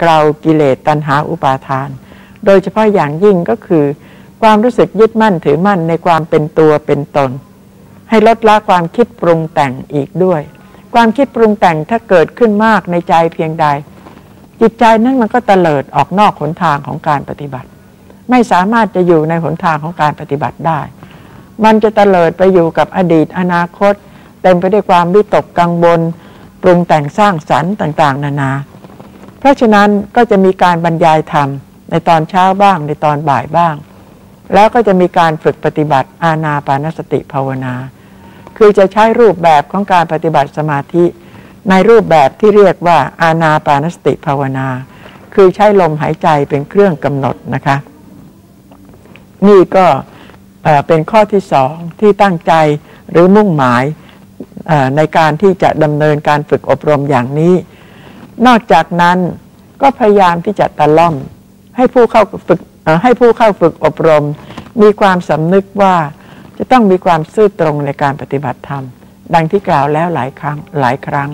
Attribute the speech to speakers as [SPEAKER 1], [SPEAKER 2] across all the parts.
[SPEAKER 1] เกลากิเลสตัณหาอุปาทาน โดยเฉพาะอย่างยิ่งก็คือ ความรู้สึกยึดมั่นถือมั่นในความเป็นตัวเป็นตน ให้ลดละความคิดปรุงแต่งอีกด้วย ความคิดปรุงแต่งถ้าเกิดขึ้นมากในใจเพียงใด จิตใจนั้นมันก็เตลิดออกนอกหนทางของการปฏิบัติ ไม่สามารถจะอยู่ในหนทางของการปฏิบัติได้ มันจะเตลิดไปอยู่กับอดีตอนาคต เต็มไปด้วยความวิตกกังวลปรุงแต่งสร้างสรรค์ต่าง ๆ นานา เพราะฉะนั้นก็จะมีการบรรยายธรรม ในตอนเช้าบ้างในตอนบ่ายบ้าง แล้วก็จะมีการฝึกปฏิบัติอาณาปานสติภาวนา คือจะใช้รูปแบบของการปฏิบัติสมาธิ ในรูปแบบที่เรียกว่าอาณาปานสติภาวนา คือใช้ลมหายใจเป็นเครื่องกำหนดนะคะ นี่ก็เป็นข้อที่สองที่ตั้งใจหรือมุ่งหมายในการที่จะดำเนินการฝึกอบรมอย่างนี้ นอกจากนั้นก็พยายามที่จะตะล่อม ให้ผู้เข้าฝึกให้ผู้เข้าฝึกอบรม มีความสำนึกว่าจะต้องมีความซื่อตรงในการปฏิบัติธรรม ดังที่กล่าวแล้วหลายครั้งหลายครั้ง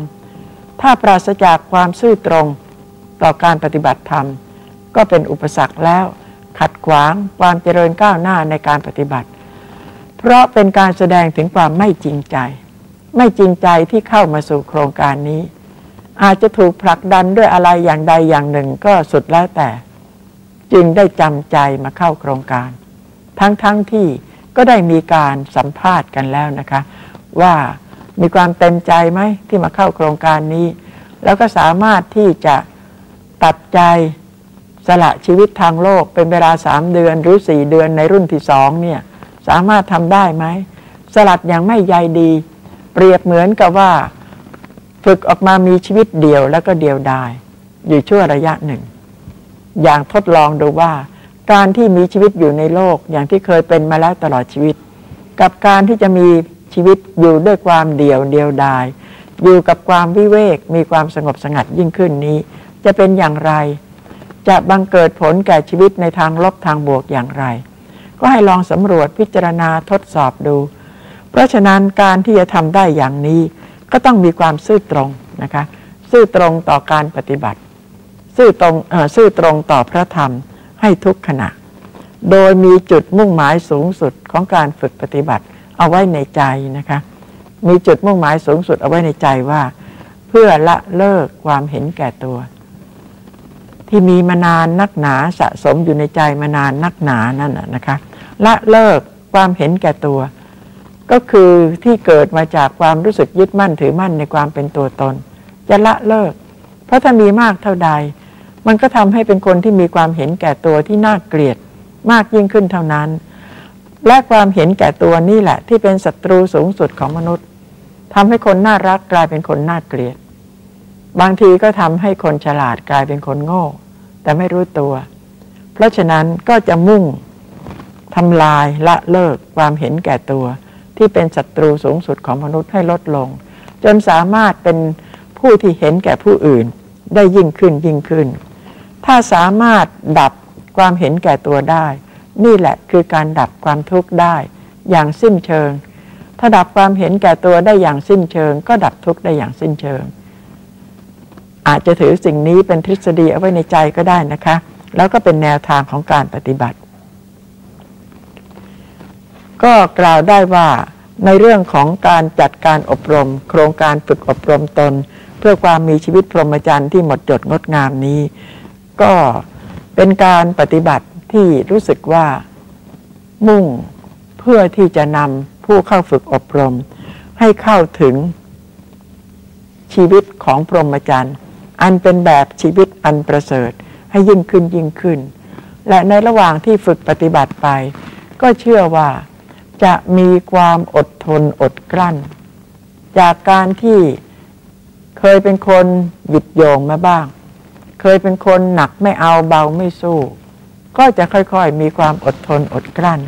[SPEAKER 1] ถ้าปราศจากความซื่อตรงต่อการปฏิบัติธรรม ก็เป็นอุปสรรคแล้ว ขัดขวางความเจริญก้าวหน้าในการปฏิบัติ เพราะเป็นการแสดงถึงความไม่จริงใจ ไม่จริงใจที่เข้ามาสู่โครงการนี้ อาจจะถูกผลักดันด้วยอะไรอย่างใดอย่างหนึ่งก็สุดแล้วแต่ จึงได้จำใจมาเข้าโครงการ ทั้งๆทที่ก็ได้มีการสัมภาษณ์กันแล้วนะคะ ว่ามีความเต็มใจไหมที่มาเข้าโครงการนี้ แล้วก็สามารถที่จะตัดใจสละชีวิตทางโลกเป็นเวลาสามเดือนหรือสี่เดือนในรุ่นที่สองเนี่ยสามารถทำได้ไหม สลัดอย่างไม่ใยดี เปรียบเหมือนกับว่า ฝึกออกมามีชีวิตเดียวแล้วก็เดียวดาย อยู่ชั่วระยะหนึ่ง อย่างทดลองดูว่า การที่มีชีวิตอยู่ในโลกอย่างที่เคยเป็นมาแล้วตลอดชีวิต กับการที่จะมีชีวิตอยู่ด้วยความเดียวเดียวดาย อยู่กับความวิเวกมีความสงบสงัดยิ่งขึ้นนี้ จะเป็นอย่างไร จะบังเกิดผลแก่ชีวิตในทางลบทางบวกอย่างไร ก็ให้ลองสำรวจพิจารณาทดสอบดู เพราะฉะนั้นการที่จะทำได้อย่างนี้ ก็ต้องมีความซื่อตรงนะคะซื่อตรงต่อการปฏิบัติ ซื่อตรงซื่อตรงต่อพระธรรมให้ทุกขณะ โดยมีจุดมุ่งหมายสูงสุดของการฝึกปฏิบัติเอาไว้ในใจนะคะมีจุดมุ่งหมายสูงสุดเอาไว้ในใจว่า เพื่อละเลิกความเห็นแก่ตัว ที่มีมานานนักหนาสะสมอยู่ในใจมานานนักหนานั่นนะคะละเลิกความเห็นแก่ตัว ก็คือที่เกิดมาจากความรู้สึกยึดมั่นถือมั่นในความเป็นตัวตน จะละเลิก เพราะถ้ามีมากเท่าใด มันก็ทำให้เป็นคนที่มีความเห็นแก่ตัวที่น่าเกลียดมากยิ่งขึ้นเท่านั้น และความเห็นแก่ตัวนี่แหละ ที่เป็นศัตรูสูงสุดของมนุษย์ทำให้คนน่ารักกลายเป็นคนน่าเกลียด บางทีก็ทำให้คนฉลาดกลายเป็นคนโง่ แต่ไม่รู้ตัว เพราะฉะนั้นก็จะมุ่งทำลายละเลิกความเห็นแก่ตัว ที่เป็นศัตรูสูงสุดของมนุษย์ให้ลดลง จนสามารถเป็นผู้ที่เห็นแก่ผู้อื่นได้ยิ่งขึ้นยิ่งขึ้น ถ้าสามารถดับความเห็นแก่ตัวได้ นี่แหละคือการดับความทุกข์ได้ อย่างสิ้นเชิง ถ้าดับความเห็นแก่ตัวได้อย่างสิ้นเชิง ก็ดับทุกข์ได้อย่างสิ้นเชิง อาจจะถือสิ่งนี้เป็นทฤษฎีเอาไว้ในใจก็ได้นะคะ แล้วก็เป็นแนวทางของการปฏิบัติ ก็กล่าวได้ว่าในเรื่องของการจัดการอบรม โครงการฝึกอบรมตน เพื่อความมีชีวิตพรหมจรรย์ที่หมดจดงดงามนี้ ก็เป็นการปฏิบัติที่รู้สึกว่า มุ่งเพื่อที่จะนำผู้เข้าฝึกอบรม ให้เข้าถึงชีวิตของพรหมจรรย์ อันเป็นแบบชีวิตอันประเสริฐ ให้ยิ่งขึ้นยิ่งขึ้น และในระหว่างที่ฝึกปฏิบัติไป ก็เชื่อว่า จะมีความอดทนอดกลั้น จากการที่เคยเป็นคนหยุดโยงมาบ้าง เคยเป็นคนหนักไม่เอาเบาไม่สู้ ก็จะค่อยๆ มีความอดทนอดกลั้น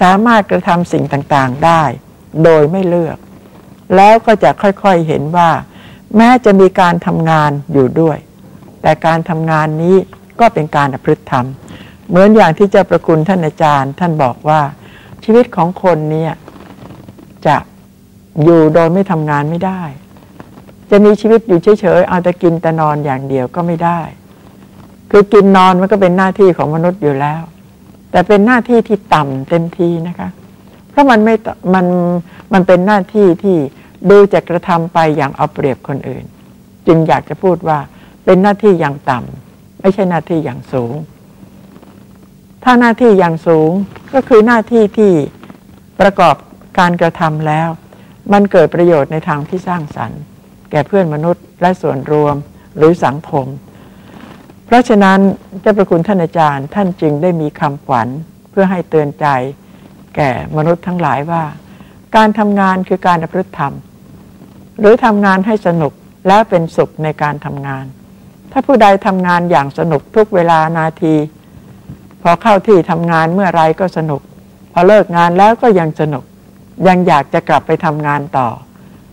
[SPEAKER 1] สามารถกระทำสิ่งต่างๆได้ โดยไม่เลือก แล้วก็จะค่อยๆเห็นว่า แม้จะมีการทำงานอยู่ด้วย แต่การทำงานนี้ก็เป็นการอพฤติธรรม เหมือนอย่างที่เจ้าประคุณท่านอาจารย์ ท่านบอกว่า ชีวิตของคนเนี่ยจะอยู่โดยไม่ทำงานไม่ได้ จะมีชีวิตอยู่เฉยๆเอาแต่กินแต่นอนอย่างเดียวก็ไม่ได้ คือกินนอนมันก็เป็นหน้าที่ของมนุษย์อยู่แล้ว แต่เป็นหน้าที่ที่ต่ำเต็มทีนะคะ เพราะมันไม่มันมันเป็นหน้าที่ที่ดูจะกระทำไปอย่างเอาเปรียบคนอื่น จึงอยากจะพูดว่าเป็นหน้าที่อย่างต่ำไม่ใช่หน้าที่อย่างสูง ถ้าหน้าที่อย่างสูงก็คือหน้าที่ที่ประกอบการกระทำแล้ว มันเกิดประโยชน์ในทางที่สร้างสรรค์ แก่เพื่อนมนุษย์และส่วนรวมหรือสังคม เพราะฉะนั้นเจ้าประคุณท่านอาจารย์ ท่านจึงได้มีคำขวัญเพื่อให้เตือนใจ แก่มนุษย์ทั้งหลายว่า การทำงานคือการประพฤติธรรม หรือทำงานให้สนุกและเป็นสุขในการทำงาน ถ้าผู้ใดทำงานอย่างสนุกทุกเวลานาที พอเข้าที่ทำงานเมื่อไรก็สนุก พอเลิกงานแล้วก็ยังสนุก ยังอยากจะกลับไปทำงานต่อ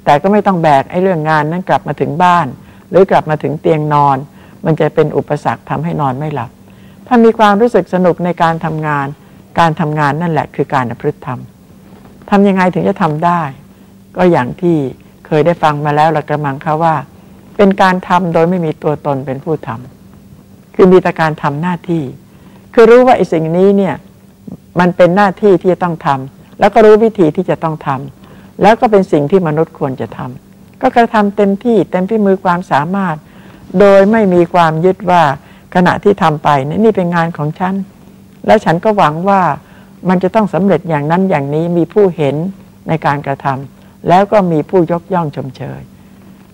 [SPEAKER 1] แต่ก็ไม่ต้องแบกไอ้เรื่องงานนั้นกลับมาถึงบ้าน หรือกลับมาถึงเตียงนอน มันจะเป็นอุปสรรคทำให้นอนไม่หลับ ถ้ามีความรู้สึกสนุกในการทำงาน การทำงานนั่นแหละคือการประพฤติธรรมทำยังไงถึงจะทำได้ ก็อย่างที่เคยได้ฟังมาแล้วละกระมังค่ะว่า เป็นการทำโดยไม่มีตัวตนเป็นผู้ทำคือมีแต่การทำหน้าที่ คือรู้ว่าไอ้สิ่งนี้เนี่ยมันเป็นหน้าที่ที่จะต้องทำแล้วก็รู้วิธีที่จะต้องทำแล้วก็เป็นสิ่งที่มนุษย์ควรจะทำก็กระทำเต็มที่เต็มที่มือความสามารถ โดยไม่มีความยึดว่าขณะที่ทำไปนี่เป็นงานของฉัน และฉันก็หวังว่ามันจะต้องสำเร็จอย่างนั้นอย่างนี้มีผู้เห็นในการกระทำแล้วก็มีผู้ยกย่องชมเชย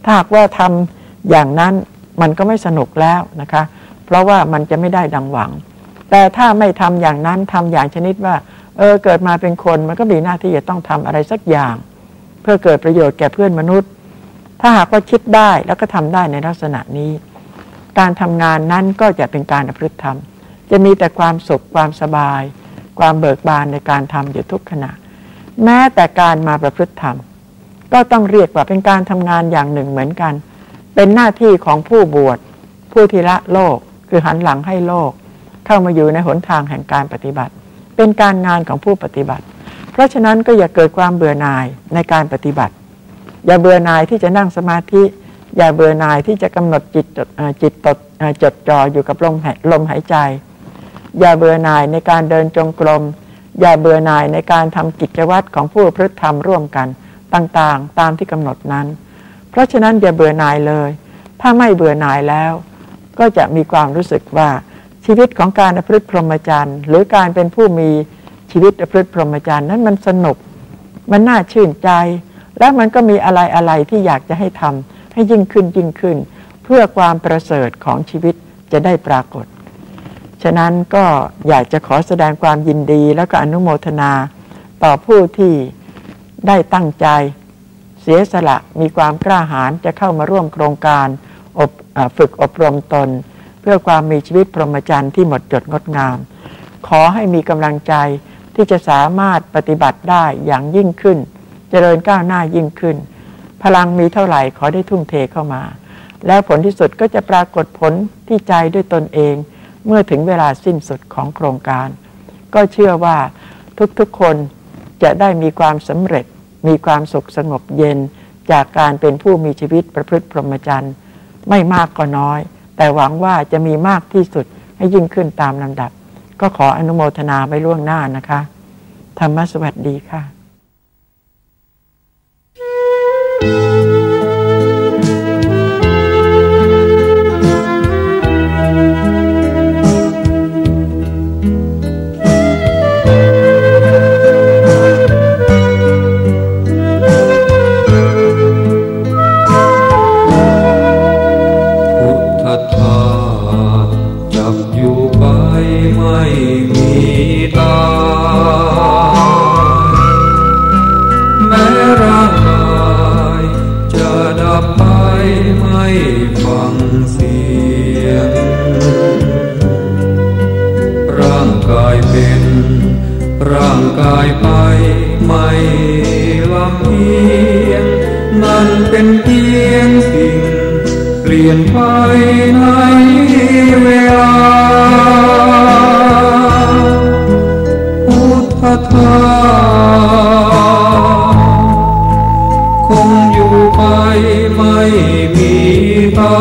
[SPEAKER 1] ถ้าหากว่าทำอย่างนั้นมันก็ไม่สนุกแล้วนะคะ เพราะว่ามันจะไม่ได้ดังหวัง แต่ถ้าไม่ทำอย่างนั้นทำอย่างชนิดว่า เออเกิดมาเป็นคนมันก็มีหน้าที่จะต้องทำอะไรสักอย่าง เพื่อเกิดประโยชน์แก่เพื่อนมนุษย์ ถ้าหากว่าคิดได้แล้วก็ทำได้ในลักษณะนี้ การทำงานนั้นก็จะเป็นการประพฤติธรรม จะมีแต่ความสุขความสบาย ความเบิกบานในการทำอยู่ทุกขณะ แม้แต่การมาประพฤติธรรม ก็ต้องเรียกว่าเป็นการทำงานอย่างหนึ่งเหมือนกัน เป็นหน้าที่ของผู้บวชผู้ที่ละโลกคือหันหลังให้โลก เข้ามาอยู่ในหนทางแห่งการปฏิบัติ เป็นการงานของผู้ปฏิบัติ เพราะฉะนั้นก็อย่าเกิดความเบื่อหน่ายในการปฏิบัติ อย่าเบื่อหน่ายที่จะนั่งสมาธิ อย่าเบื่อหน่ายที่จะกำหนดจิตจิตตดจดจ่ออยู่กับลมลมหายใจ อย่าเบื่อหน่ายในการเดินจงกรมอย่าเบื่อหน่ายในการทำกิจวัตรของผู้พฤติธรรมร่วมกันต่างๆ ตามที่กำหนดนั้น เพราะฉะนั้นอย่าเบื่อหน่ายเลย ถ้าไม่เบื่อหน่ายแล้ว ก็จะมีความรู้สึกว่า ชีวิตของการพฤติพรหมจรรย์ หรือการเป็นผู้มีชีวิตพฤติพรหมจรรย์นั้นมันสนุก มันน่าชื่นใจ และมันก็มีอะไรอะไรที่อยากจะให้ทำให้ยิ่งขึ้นยิ่งขึ้น เพื่อความประเสริฐของชีวิตจะได้ปรากฏ ฉะนั้นก็อยากจะขอแสดงความยินดี แล้วก็อนุโมทนาต่อผู้ที่ได้ตั้งใจ เสียสละมีความกล้าหาญจะเข้ามาร่วมโครงการฝึกอบรมตน เพื่อความมีชีวิตพรหมจรรย์ที่หมดจดงดงาม ขอให้มีกำลังใจที่จะสามารถปฏิบัติได้อย่างยิ่งขึ้นเจริญก้าวหน้ายิ่งขึ้น พลังมีเท่าไหร่ขอได้ทุ่มเทเข้ามา แล้วผลที่สุดก็จะปรากฏผลที่ใจด้วยตนเอง เมื่อถึงเวลาสิ้นสุดของโครงการ ก็เชื่อว่าทุกๆคนจะได้มีความสำเร็จ มีความสุขสงบเย็น จากการเป็นผู้มีชีวิตประพฤติพรหมจรรย์ ไม่มากก็น้อย แต่หวังว่าจะมีมากที่สุดให้ยิ่งขึ้นตามลำดับ ก็ขออนุโมทนาไปล่วงหน้านะคะ ธรรมสวัสดีค่ะ
[SPEAKER 2] คงอยู่ไปไม่มีตา